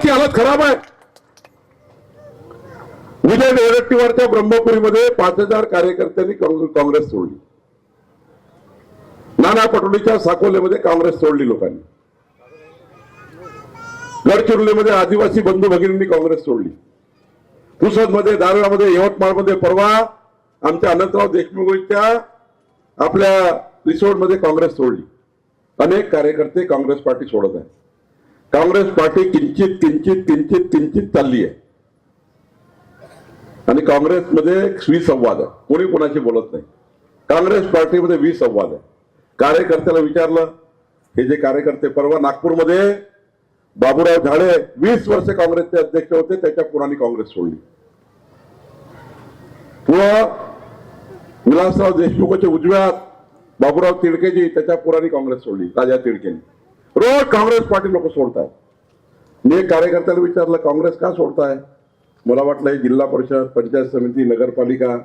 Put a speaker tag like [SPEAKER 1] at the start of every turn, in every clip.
[SPEAKER 1] काँग्रेसची हालत खराब आहे. विजय वडेट्टीवारच्या ब्रह्मपुरीमध्ये पाच हजार कार्यकर्त्यांनी काँग्रेस सोडली. नाना पटोलीच्या साकोलेमध्ये काँग्रेस सोडली लोकांनी. गडचिरोलीमध्ये आदिवासी बंधू भगिनींनी काँग्रेस सोडली. पुसदमध्ये दारव्यामध्ये यवतमाळमध्ये परवा आमच्या अनंतराव देशमुखच्या आपल्या रिसोर्टमध्ये काँग्रेस सोडली. अनेक कार्यकर्ते काँग्रेस पार्टी सोडत आहेत. काँग्रेस पार्टी किंचित किंचित किंचित किंचित चालली आहे आणि काँग्रेसमध्ये विसंवाद आहे. कोणी कोणाशी बोलत नाही. काँग्रेस पार्टीमध्ये विसंवाद आहे. कार्यकर्त्याला विचारलं हे जे कार्यकर्ते परवा नागपूरमध्ये बाबूराव झाडे वीस वर्ष काँग्रेसचे अध्यक्ष होते त्याच्या पुराणी काँग्रेस सोडली. पुढं विलासराव देशमुखच्या उजव्यात बाबूराव तिडकेजी त्याच्या पुराणी काँग्रेस सोडली राजा तिडकेंनी. रोज काँग्रेस पार्टी लोक सोडताय मी एक कार्यकर्त्याला विचारलं काँग्रेस का सोडताय? मला वाटलं हे जिल्हा परिषद पंचायत समिती नगरपालिका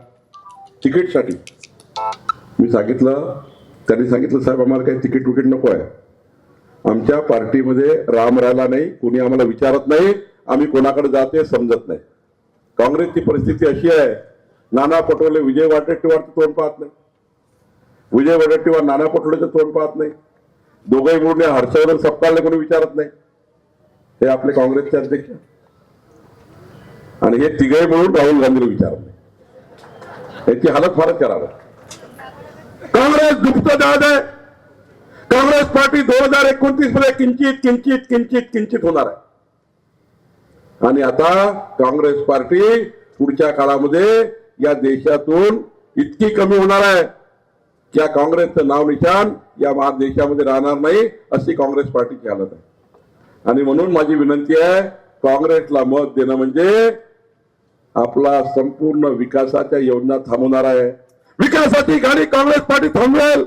[SPEAKER 1] तिकीटसाठी. मी सांगितलं त्यांनी सांगितलं साहेब आम्हाला काही तिकीट विकीट नको आहे आमच्या पार्टीमध्ये राम राहिला नाही कोणी आम्हाला विचारत नाही आम्ही कोणाकडे जाते समजत नाही. काँग्रेसची परिस्थिती अशी आहे नाना पटोले विजय वाटेट्टीवारचं तोंड पाहत नाही. विजय वडेट्टीवार नाना पटोलेचं तोंड पाहत नाही. दोघंही मिळून हर्षवर्धन सपकाळले कोणी विचारत नाही. हे आपले काँग्रेसचे अध्यक्ष. आणि हे तिघही मिळून राहुल गांधीला विचारत नाही. याची हालत फारच करावं काँग्रेस गुप्त दाद आहे. काँग्रेस पार्टी दोन हजार एकोणतीसमध्ये किंचित किंचित किंचित किंचित होणार आहे. आणि आता काँग्रेस पार्टी पुढच्या काळामध्ये या देशातून इतकी कमी होणार आहे. या काँग्रेसचं नाव निशान या देशामध्ये राहणार नाही अशी काँग्रेस पार्टीची हालत आहे. आणि म्हणून माझी विनंती आहे काँग्रेसला मत देणं म्हणजे आपला संपूर्ण विकासाच्या योजना थांबवणार आहे. विकासाची गाडी काँग्रेस पार्टी थांबवेल.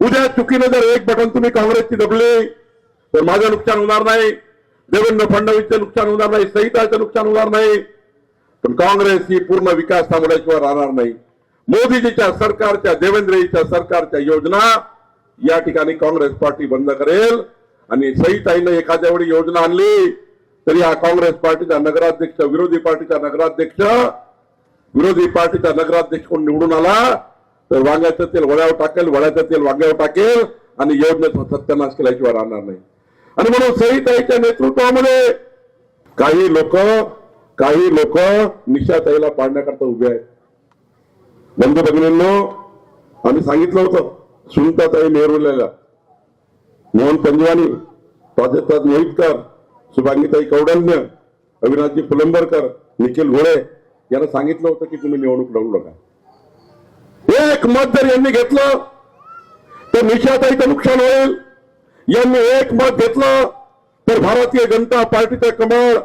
[SPEAKER 1] उद्या चुकीने जर एक बटन तुम्ही काँग्रेसची दबली तर माझं नुकसान होणार नाही. देवेंद्र फडणवीसचं नुकसान होणार नाही संहिताचं नुकसान होणार नाही. पण काँग्रेस ही पूर्ण विकास थांबवल्याशिवाय राहणार नाही. मोदीजीच्या सरकारच्या देवेंद्रजीच्या सरकारच्या योजना या ठिकाणी काँग्रेस पार्टी बंद करेल. आणि सईताईनं एखाद्या वेळी योजना आणली तरी हा काँग्रेस पार्टीचा नगराध्यक्ष विरोधी पार्टीचा नगराध्यक्ष विरोधी पार्टीचा नगराध्यक्ष कोण निवडून आला तर वांग्याचं तेल वड्यावर टाकेल वड्याचं तेल वांग्यावर टाकेल आणि योजनेचा सत्यानाश केल्याशिवाय राहणार नाही. आणि म्हणून सईताईच्या नेतृत्वामध्ये काही लोक काही लोक निशाताईला पाडण्याकरता उभे आहेत. बंधू भगिनींनो आम्ही सांगितलं होतं सुनीताताई नेहरूलेला. मोहन पंजवानी प्राजक्ताज मोहितकर शुभांगीताई कौडल्य अविनाशजी फुलंबरकर निखिल घोडे यांना सांगितलं होतं की तुम्ही निवडणूक लढू नका. एक मत जर यांनी घेतलं तर निशाताईचं नुकसान होईल. यांनी एक मत घेतलं तर भारतीय जनता पार्टीचं कमळ.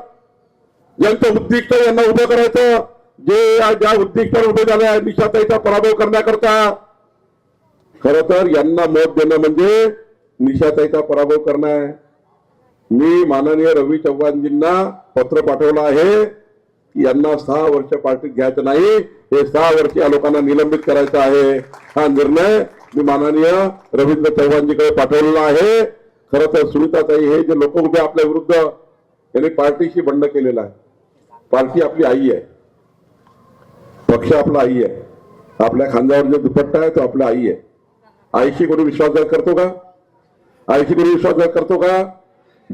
[SPEAKER 1] यांचं उद्दिष्ट यांना उभं करायचं. जे ज्या उद्दिष्टावर उभे झाले आहे निशाताईचा पराभव करण्याकरता. खर तर यांना मत देणं म्हणजे निशाताईचा पराभव करणं आहे. मी माननीय रवी चव्हाणजींना पत्र पाठवलं आहे यांना सहा वर्ष पार्टीत घ्यायचं नाही हे सहा वर्ष या लोकांना निलंबित करायचं आहे. हा निर्णय मी माननीय रवींद्र चव्हाणजीकडे पाठवलेला आहे. खरं तर सुनीताताई हे जे लोक उभे आपल्या विरुद्ध यांनी पार्टीशी बंड केलेला आहे. पार्टी आपली आई आहे. पक्ष आपला आई आहे. आपल्या खांद्यावर जो दुपट्टा आहे तो आपला आई आहे. आईशी कोणी विश्वासघात करतो का? आईशी कोणी विश्वासघात करतो का?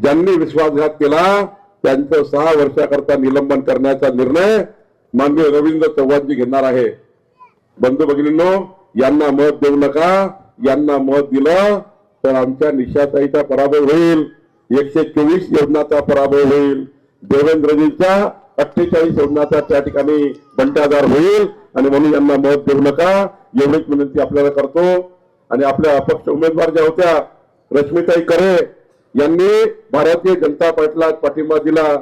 [SPEAKER 1] ज्यांनी विश्वासघात केला त्यांचं सहा वर्षाकरता निलंबन करण्याचा निर्णय माननीय रवींद्र चव्हाणजी घेणार आहे. बंधू भगिनींनो यांना मत देऊ नका. यांना मत दिलं तर आमच्या निशाताईचा पराभव होईल. एकशे चोवीस योजनाचा पराभव होईल. देवेंद्रजींचा अठ्ठेचाळीस योजनाचा त्या ठिकाणी बंटादार होईल. आणि म्हणून यांना मत देऊ नका. एवढीच विनंती आपल्याला करतो. आणि आपल्या अपक्ष उमेदवार ज्या होत्या रश्मीताई करे यांनी भारतीय जनता पार्टीला पाठिंबा दिला.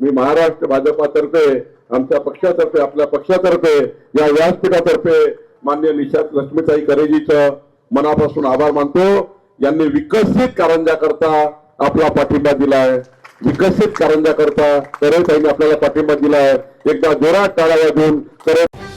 [SPEAKER 1] मी महाराष्ट्र भाजपातर्फे आमच्या पक्षातर्फे आपल्या पक्षातर्फे या व्यासपीठातर्फे मान्य निशात लक्ष्मीताई करेजीचं मनापासून आभार मानतो. यांनी विकसित कारंजा करता आपला पाठिंबा दिलाय. विकसित कारंजा करता करेताईने आपल्याला पाठिंबा दिला आहे एकदा जोरात टाळ्या देऊन सरळ